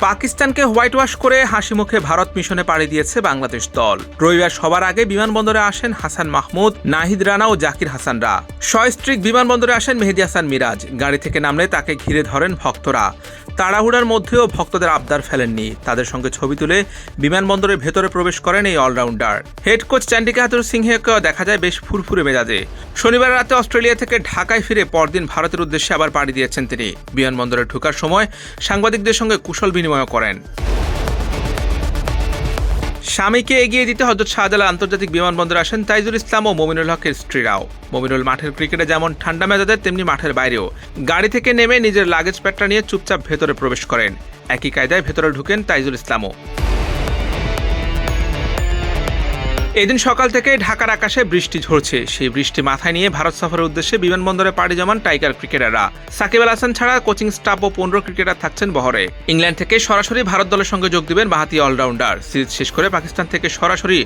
পাকিস্তানকে white wash করে হাসি মুখে ভারত মিশনে পাড়ি দিয়েছে বাংলাদেশ দল। রবিবার সবার আগে বিমানবন্দরে আসেন হাসান মাহমুদ, নাহিদ রানা ও জাকির হাসানরা। সস্ত্রিক বিমানবন্দরে আসেন মেহেদি হাসান মিরাজ। গাড়ি থেকে নামলে তাকে ঘিরে ধরেন ভক্তরা। তাড়াহুড়ার মধ্যেও ভক্তদের আবদার ফেলেননি। তাদের সঙ্গে ছবি তুলে বিমানবন্দরের ভেতরে প্রবেশ করেন এই অলরাউন্ডার। হেড কোচ চ্যান্ডিকা হাতুর সিংহেকেও দেখা যায় বেশ ফুরফুরে মেজাজে। শনিবার রাতে অস্ট্রেলিয়া থেকে ঢাকায় ফিরে পরদিন ভারতের উদ্দেশ্যে আবার পাড়ি দিয়েছেন তিনি। বিমানবন্দরে ঢোকার সময় সাংবাদিকদের সঙ্গে কুশল বিনিময় করেন। স্বামীকে এগিয়ে দিতে হজরত শাহজালাল আন্তর্জাতিক বিমানবন্দর আসেন তাইজুল ইসলাম ও মমিনুল হকের স্ত্রীরাও। মমিনুল মাঠের ক্রিকেটে যেমন ঠান্ডা মেজাজের, তেমনি মাঠের বাইরেও। গাড়ি থেকে নেমে নিজের লাগেজ প্যাটটা নিয়ে চুপচাপ ভেতরে প্রবেশ করেন। একই কায়দায় ভেতরে ঢুকেন তাইজুল ইসলামও। এদিন সকাল থেকে ঢাকার আকাশে বৃষ্টি ঝরছে। সেই বৃষ্টি মাথায় নিয়ে ভারত সফরের উদ্দেশ্যে বিমানবন্দরে পাড়ি জমান টাইগার ক্রিকেটাররা। সাকিব আল হাসান ছাড়া কোচিং স্টাফ ও পনেরো ক্রিকেটার থাকছেন বহরে। ইংল্যান্ড থেকে সরাসরি ভারত দলের সঙ্গে যোগ দিবেন বাহাতি অলরাউন্ডার। সিরিজ শেষ করে পাকিস্তান থেকে সরাসরি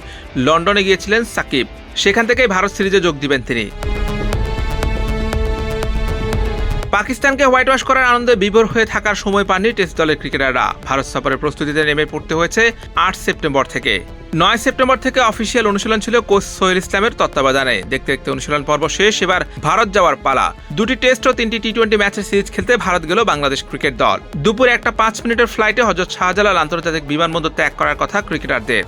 লন্ডনে গিয়েছিলেন সাকিব। সেখান থেকেই ভারত সিরিজে যোগ দিবেন তিনি। পাকিস্তানকে হোয়াইট ওয়াশ করার আনন্দে বিভোর হয়ে থাকার সময় পাননি টেস্ট দলের ক্রিকেটাররা। ভারত সফরের প্রস্তুতিতে নেমে পড়তে হয়েছে আট সেপ্টেম্বর থেকে। নয় সেপ্টেম্বর থেকে অফিসিয়াল অনুশীলন ছিল কোচ সোহেল ইসলামের তত্ত্বাবধানে। দেখতে দেখতে অনুশীলন পর্ব শেষ, এবার ভারত যাওয়ার পালা। দুটি টেস্ট ও তিনটি টি টোয়েন্টি ম্যাচের সিরিজ খেলতে ভারত গেল বাংলাদেশ ক্রিকেট দল। দুপুরে একটা পাঁচ মিনিটের ফ্লাইটে হজরত শাহজালাল আন্তর্জাতিক বিমানবন্দর ত্যাগ করার কথা ক্রিকেটারদের।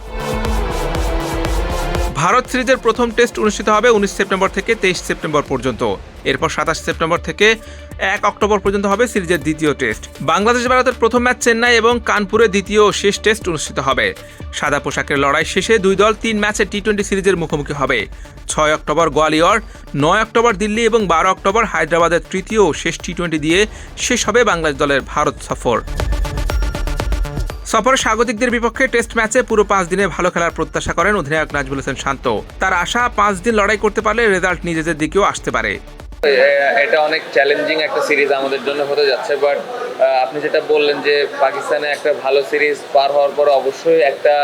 ভারত সিরিজের প্রথম টেস্ট অনুষ্ঠিত হবে উনিশ সেপ্টেম্বর থেকে তেইশ সেপ্টেম্বর পর্যন্ত। এরপর সাতাশ সেপ্টেম্বর থেকে এক অক্টোবর পর্যন্ত হবে সিরিজের দ্বিতীয় টেস্ট। বাংলাদেশ ভারতের প্রথম ম্যাচ চেন্নাই এবং কানপুরে দ্বিতীয় শেষ টেস্ট অনুষ্ঠিত হবে। সাদা পোশাকের লড়াই শেষে দুই দল তিন ম্যাচে টি টোয়েন্টি সিরিজের মুখোমুখি হবে। ছয় অক্টোবর গোয়ালিয়র, নয় অক্টোবর দিল্লি এবং বারো অক্টোবর হায়দ্রাবাদের তৃতীয় শেষ টি টোয়েন্টি দিয়ে শেষ হবে বাংলাদেশ দলের ভারত সফর। সফরে স্বাগতিকদের বিপক্ষে টেস্ট ম্যাচে পুরো পাঁচ দিনে ভালো খেলার প্রত্যাশা করেন অধিনায়ক নাজমুল হোসেন শান্ত। তার আশা, পাঁচ দিন লড়াই করতে পারলে রেজাল্ট নিজেদের দিকেও আসতে পারে। এটা অনেক চ্যালেঞ্জিং একটা সিরিজ আমাদের জন্য হতে যাচ্ছে, বাট আপনি যেটা বললেন যে পাকিস্তানে একটা ভালো সিরিজ পার হওয়ার পরে অবশ্যই একটা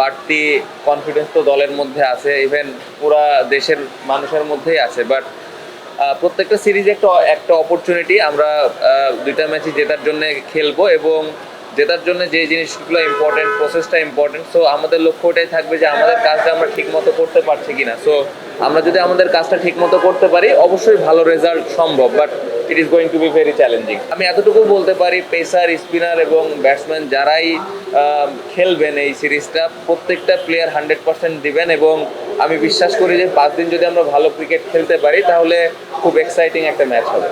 বাড়তি কনফিডেন্স তো দলের মধ্যে আছে ইভেন পুরা দেশের মানুষের মধ্যেই আছে বাট প্রত্যেকটা সিরিজ একটা একটা অপরচুনিটি আমরা দুইটা ম্যাচই জেতার জন্য খেলব এবং জেতার জন্য যে জিনিসগুলো ইম্পর্টেন্ট প্রসেসটা ইম্পর্টেন্ট সো আমাদের লক্ষ্য ওটাই থাকবে যে আমাদের কাজটা আমরা ঠিক মতো করতে পারছি কিনা। সো আমরা যদি আমাদের কাজটা ঠিক মতো করতে পারি, অবশ্যই ভালো রেজাল্ট সম্ভব but it is going to be very challenging আমি এতটুকু বলতে পারি পেসার স্পিনার এবং ব্যাটসম্যান যারাই খেলবেন এই সিরিজটা, প্রত্যেকটা প্লেয়ার হান্ড্রেড পার্সেন্ট দিবেন এবং আমি বিশ্বাস করি যে পাঁচ দিন যদি আমরা ভালো ক্রিকেট খেলতে পারি, তাহলে খুব এক্সাইটিং একটা ম্যাচ হবে।